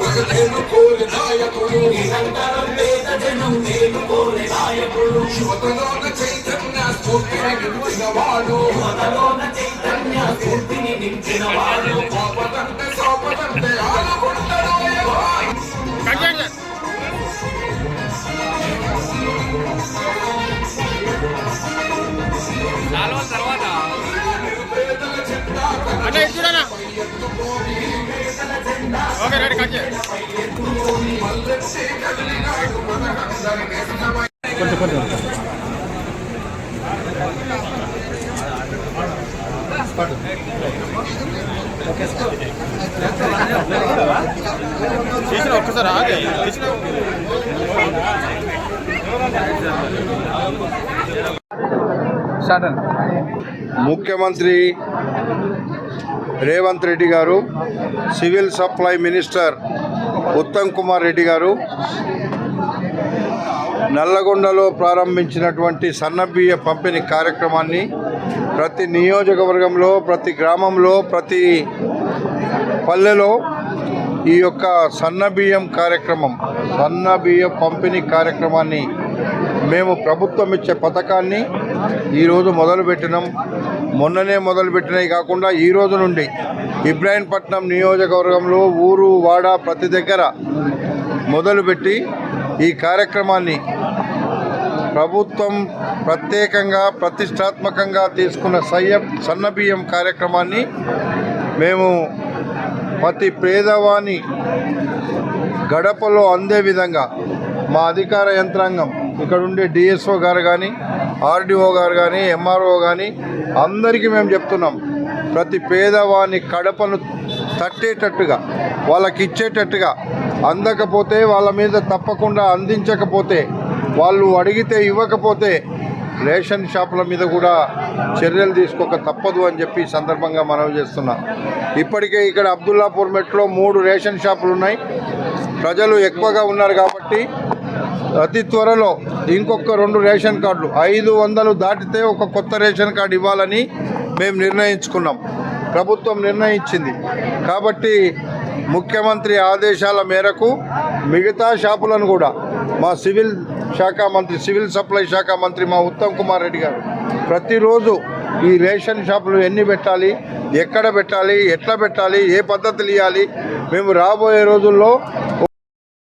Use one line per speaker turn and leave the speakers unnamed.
నేను కోరి నాయకుడు
నిరంతరం పేద జనం మేలు కోరే నాయకుడు
యువతలోన చైతన్య స్ఫూర్తిని నింపిన వాడు
యువతలోన చైతన్య స్ఫూర్తిని నింపిన వాడు.
ఓకే రెడీ తీసిన ఒక్కసారి ఆగే తీసిన
ముఖ్యమంత్రి రేవంత్ రెడ్డి గారు civil supply minister Uttam Kumar Reddy గారు నల్లగొండలో ప్రారంభించినటువంటి సన్నబియ్య పంపిణీ కార్యక్రమాన్ని ప్రతి నియోజకవర్గంలో ప్రతి గ్రామంలో ప్రతి పల్లెలో ఈ యొక్క సన్నబియ్యం కార్యక్రమం సన్నబియ్య పంపిణీ కార్యక్రమాన్ని మేము ప్రభుత్వం ఇచ్చే పథకాన్ని ఈరోజు మొదలుపెట్టినాం. మొన్ననే మొదలుపెట్టినవి కాకుండా ఈ రోజు నుండి ఇబ్రాహీంపట్నం నియోజకవర్గంలో ఊరు వాడ ప్రతి దగ్గర మొదలుపెట్టి ఈ కార్యక్రమాన్ని ప్రభుత్వం ప్రత్యేకంగా ప్రతిష్టాత్మకంగా తీసుకున్న సయ్యం సన్నబియ్యం కార్యక్రమాన్ని మేము ప్రతి పేదవాణి గడపలో అందే విధంగా మా అధికార యంత్రాంగం ఇక్కడ ఉండే డిఎస్ఓ గారు కానీ ఆర్డీఓ గారు కానీ ఎంఆర్ఓ కానీ అందరికీ మేము చెప్తున్నాం ప్రతి పేదవాని కడపను తట్టేటట్టుగా వాళ్ళకి ఇచ్చేటట్టుగా అందకపోతే వాళ్ళ మీద తప్పకుండా అందించకపోతే వాళ్ళు అడిగితే ఇవ్వకపోతే రేషన్ షాపుల మీద కూడా చర్యలు తీసుకోక తప్పదు అని చెప్పి సందర్భంగా మనవి చేస్తున్నా. ఇప్పటికే ఇక్కడ అబ్దుల్లాపూర్ మెట్లో మూడు రేషన్ షాపులు ఉన్నాయి ప్రజలు ఎక్కువగా ఉన్నారు కాబట్టి అతి త్వరలో ఇంకొక రెండు రేషన్ కార్డులు ఐదు వందలు దాటితే ఒక కొత్త రేషన్ కార్డు ఇవ్వాలని మేము నిర్ణయించుకున్నాం. ప్రభుత్వం నిర్ణయించింది. కాబట్టి ముఖ్యమంత్రి ఆదేశాల మేరకు మిగతా షాపులను కూడా మా సివిల్ శాఖ మంత్రి సివిల్ సప్లై శాఖ మంత్రి మా ఉత్తమ్ కుమార్ రెడ్డి గారు ప్రతిరోజు ఈ రేషన్ షాపులు ఎన్ని పెట్టాలి ఎక్కడ పెట్టాలి ఎట్లా పెట్టాలి ఏ పద్ధతులు ఇవ్వాలి మేము రాబోయే రోజుల్లో